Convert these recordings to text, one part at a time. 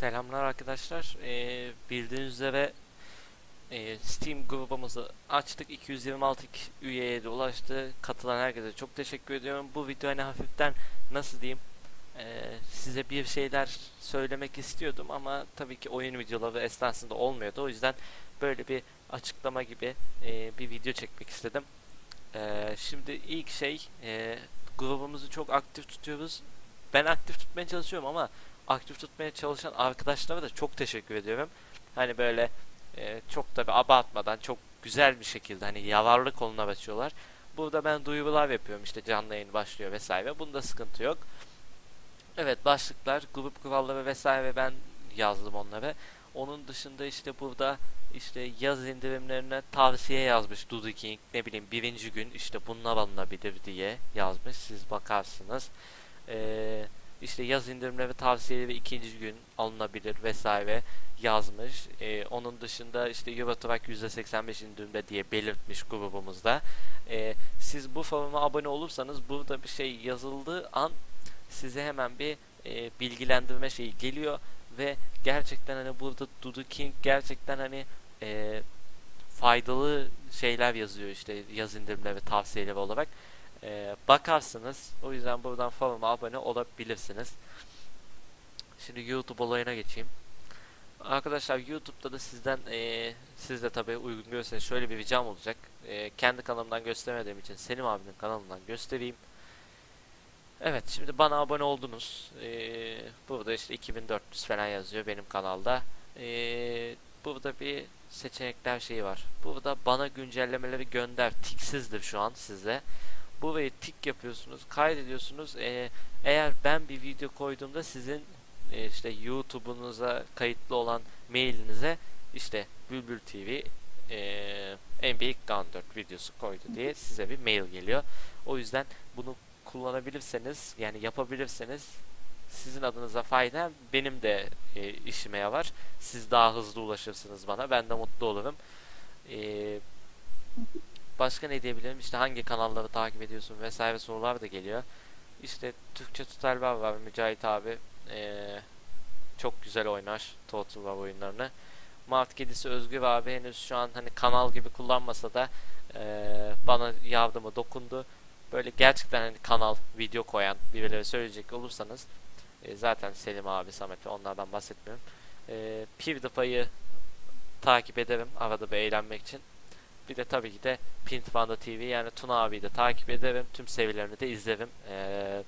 Selamlar arkadaşlar. Ee, bildiğiniz üzere e, Steam grubumuzu açtık. 226 üyeye de ulaştı. Katılan herkese çok teşekkür ediyorum. Bu video hani hafiften nasıl diyeyim e, size bir şeyler söylemek istiyordum ama tabii ki oyun videoları esnasında olmuyordu. O yüzden böyle bir açıklama gibi e, bir video çekmek istedim. E, şimdi ilk şey e, grubumuzu çok aktif tutuyoruz. Ben aktif tutmaya çalışıyorum ama aktif tutmaya çalışan arkadaşlara da çok teşekkür ediyorum. Hani böyle e, çok tabi abartmadan çok güzel bir şekilde hani yavarlı koluna açıyorlar. Burada ben duyurular yapıyorum işte canlı yayın başlıyor vesaire. Bunda sıkıntı yok. Evet başlıklar, grup kuralları vesaire ben yazdım onları. Onun dışında işte burada işte yaz indirimlerine tavsiye yazmış Dudu King ne bileyim birinci gün işte bunlar alınabilir diye yazmış siz bakarsınız. Eee işte yaz indirimleri tavsiyeleri ikinci gün alınabilir vesaire yazmış. Ee, onun dışında işte Eurotrack %85 indirimde diye belirtmiş grubumuzda. Ee, siz bu foruma abone olursanız burada bir şey yazıldığı an size hemen bir e, bilgilendirme şeyi geliyor ve gerçekten hani burada Dudu King gerçekten hani e, faydalı şeyler yazıyor işte yaz indirimleri tavsiyeleri olarak e, bakarsınız. O yüzden buradan foruma abone olabilirsiniz. Şimdi YouTube olayına geçeyim. Arkadaşlar YouTube'da da sizden e, siz de tabii uygun görürseniz şöyle bir ricam olacak. E, kendi kanalımdan göstermediğim için Selim abinin kanalından göstereyim. Evet şimdi bana abone oldunuz. E, burada işte 2400 falan yazıyor benim kanalda. E, burada bir seçenekler şeyi var. Burada bana güncellemeleri gönder. Tiksizdir şu an size burayı tik yapıyorsunuz, kaydediyorsunuz. Ee, eğer ben bir video koyduğumda sizin e, işte YouTube'unuza kayıtlı olan mailinize işte Bülbül TV e, NBA Gun 4 videosu koydu diye size bir mail geliyor. O yüzden bunu kullanabilirseniz yani yapabilirseniz sizin adınıza fayda benim de e, işime yarar. Siz daha hızlı ulaşırsınız bana. Ben de mutlu olurum. Eee Başka ne diyebilirim? İşte hangi kanalları takip ediyorsun vesaire sorular da geliyor. İşte Türkçe Tutal var var Mücahit abi. Ee, çok güzel oynar Total War oyunlarını. Mart Kedisi Özgür abi henüz şu an hani kanal gibi kullanmasa da e, bana yardımı dokundu. Böyle gerçekten hani kanal video koyan birileri söyleyecek olursanız e, zaten Selim abi Samet onlardan bahsetmiyorum. E, PewDiePie'yi takip ederim arada bir eğlenmek için. Bir de tabii ki de Pintbanda TV yani Tuna abiyi de takip ederim. Tüm serilerini de izlerim. Ee,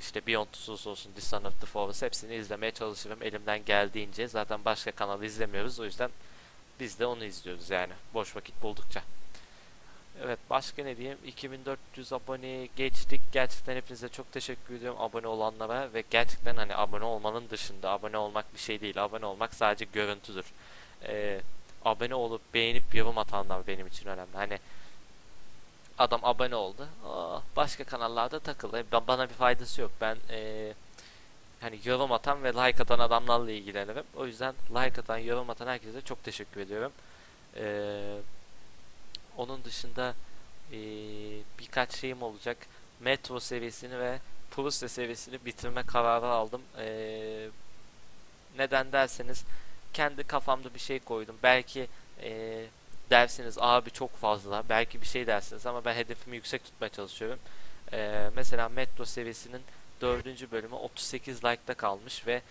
işte Beyond Souls olsun, Dishonored the Forest hepsini izlemeye çalışırım elimden geldiğince. Zaten başka kanal izlemiyoruz o yüzden biz de onu izliyoruz yani boş vakit buldukça. Evet başka ne diyeyim 2400 abone geçtik gerçekten hepinize çok teşekkür ediyorum abone olanlara ve gerçekten hani abone olmanın dışında abone olmak bir şey değil abone olmak sadece görüntüdür. Ee, abone olup beğenip yorum atanlar benim için önemli. Hani adam abone oldu. Başka kanallarda takıldı. Bana bir faydası yok. Ben ee, hani yorum atan ve like atan adamlarla ilgilenirim. O yüzden like atan, yorum atan herkese çok teşekkür ediyorum. Ee, onun dışında ee, birkaç şeyim olacak. Metro seviyesini ve Prusya seviyesini bitirme kararı aldım. Ee, neden derseniz kendi kafamda bir şey koydum. Belki e, dersiniz abi çok fazla. Belki bir şey dersiniz ama ben hedefimi yüksek tutmaya çalışıyorum. E, mesela Metro serisinin dördüncü bölümü 38 like'da kalmış ve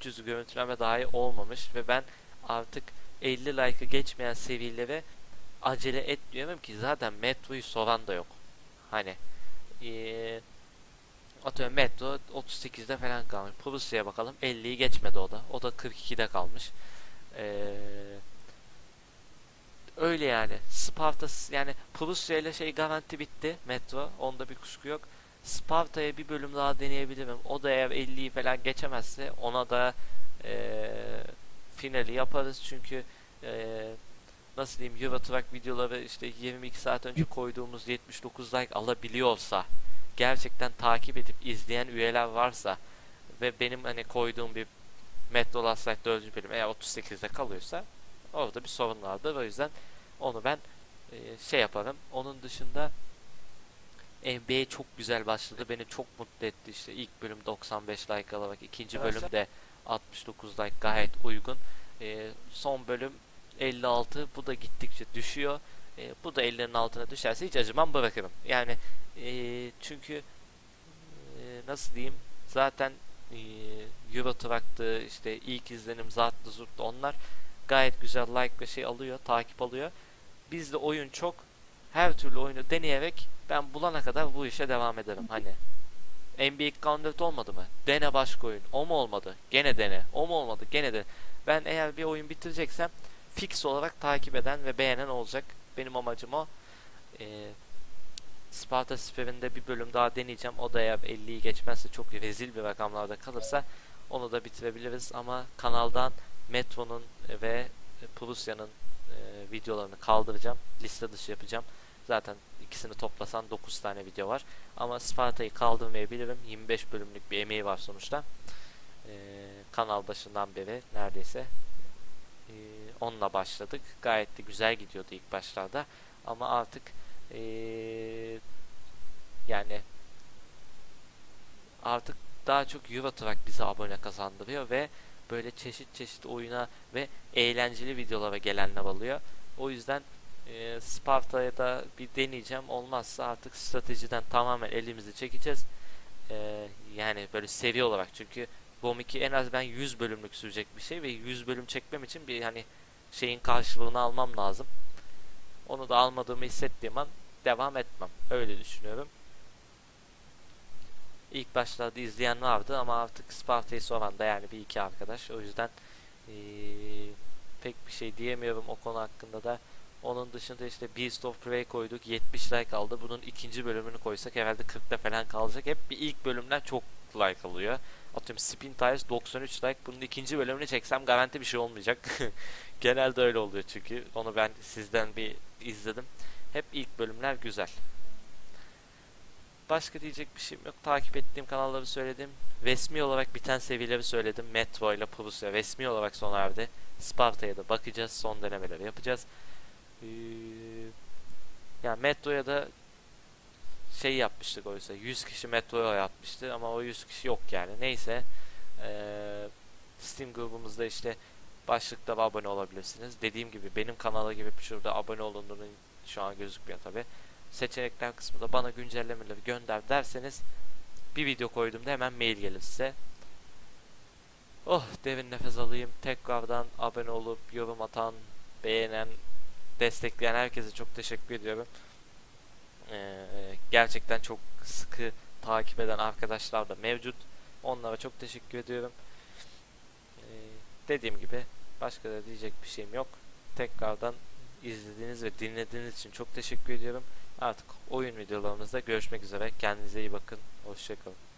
300 görüntüleme dahi olmamış ve ben artık 50 like'ı geçmeyen seviyelere acele etmiyorum ki zaten Metro'yu soran da yok. Hani ee, Atıyorum Metro 38'de falan kalmış. Prusya'ya bakalım 50'yi geçmedi o da. O da 42'de kalmış. Ee, öyle yani. Sparta yani Prusya ile şey garanti bitti. Metro. Onda bir kuşku yok. Sparta'ya bir bölüm daha deneyebilirim. O da eğer 50'yi falan geçemezse ona da e, finali yaparız. Çünkü e, nasıl diyeyim Euro Truck videoları işte 22 saat önce koyduğumuz 79 like alabiliyorsa gerçekten takip edip izleyen üyeler varsa ve benim hani koyduğum bir Metro Last Light 4. bölüm eğer 38'de kalıyorsa orada bir sorun vardır. O yüzden onu ben e, şey yaparım. Onun dışında NBA çok güzel başladı. Beni çok mutlu etti. İşte ilk bölüm 95 like alarak, ikinci bölüm de 69 like gayet uygun. Ee, son bölüm 56. Bu da gittikçe düşüyor. Ee, bu da 50'lerin altına düşerse hiç acımam bırakırım. Yani ee, çünkü ee, nasıl diyeyim zaten ee, Euro Truck'tı işte ilk izlenim Zartlı Zurtlu onlar gayet güzel like ve şey alıyor takip alıyor. Bizde oyun çok her türlü oyunu deneyerek ben bulana kadar bu işe devam ederim hani. NBA Countdown olmadı mı? Dene başka oyun. O mu olmadı? Gene dene. O mu olmadı? Gene de. Ben eğer bir oyun bitireceksem fix olarak takip eden ve beğenen olacak. Benim amacım o. Ee, Sparta Spear'inde bir bölüm daha deneyeceğim. O da eğer 50'yi geçmezse çok rezil bir rakamlarda kalırsa onu da bitirebiliriz. Ama kanaldan Metro'nun ve Prusya'nın e, videolarını kaldıracağım. Liste dışı yapacağım. Zaten ikisini toplasan 9 tane video var. Ama Sparta'yı kaldırmayabilirim. 25 bölümlük bir emeği var sonuçta. E, kanal başından beri neredeyse e, onunla başladık. Gayet de güzel gidiyordu ilk başlarda. Ama artık e, yani artık daha çok Euro Truck bize abone kazandırıyor ve böyle çeşit çeşit oyuna ve eğlenceli videolara gelenler oluyor. O yüzden e, Sparta'ya da bir deneyeceğim. Olmazsa artık stratejiden tamamen elimizi çekeceğiz. E, yani böyle seviye olarak çünkü BOM 2 en az ben 100 bölümlük sürecek bir şey ve 100 bölüm çekmem için bir hani şeyin karşılığını almam lazım. Onu da almadığımı hissettiğim an devam etmem. Öyle düşünüyorum. İlk başlarda izleyen vardı ama artık Sparta'yı soran da yani bir iki arkadaş. O yüzden ee, pek bir şey diyemiyorum o konu hakkında da. Onun dışında işte Beast of Prey koyduk. 70 like aldı. Bunun ikinci bölümünü koysak herhalde 40'ta falan kalacak. Hep bir ilk bölümden çok like alıyor. Atıyorum Spin Tires 93 like. Bunun ikinci bölümünü çeksem garanti bir şey olmayacak. Genelde öyle oluyor çünkü. Onu ben sizden bir izledim. Hep ilk bölümler güzel. Başka diyecek bir şeyim yok. Takip ettiğim kanalları söyledim. Resmi olarak biten seviyeleri söyledim. Metro ile Prusya resmi olarak sona erdi. Sparta'ya da bakacağız. Son denemeleri yapacağız. Ee, yani Metro'ya da şey yapmıştık oysa 100 kişi Metro'ya yapmıştı ama 100 kişi yok yani. Neyse ee, Steam grubumuzda işte başlıkta abone olabilirsiniz. Dediğim gibi benim kanala gibi şurada abone olunduğunu şu an gözükmüyor tabi. Seçenekler kısmında bana güncellemeleri gönder derseniz bir video koyduğumda hemen mail gelir size. Oh derin nefes alayım. Tekrardan abone olup yorum atan, beğenen, destekleyen herkese çok teşekkür ediyorum. Ee, gerçekten çok sıkı takip eden arkadaşlar da mevcut. Onlara çok teşekkür ediyorum. Ee, dediğim gibi başka da diyecek bir şeyim yok. Tekrardan izlediğiniz ve dinlediğiniz için çok teşekkür ediyorum. Artık oyun videolarımızda görüşmek üzere. Kendinize iyi bakın. Hoşçakalın.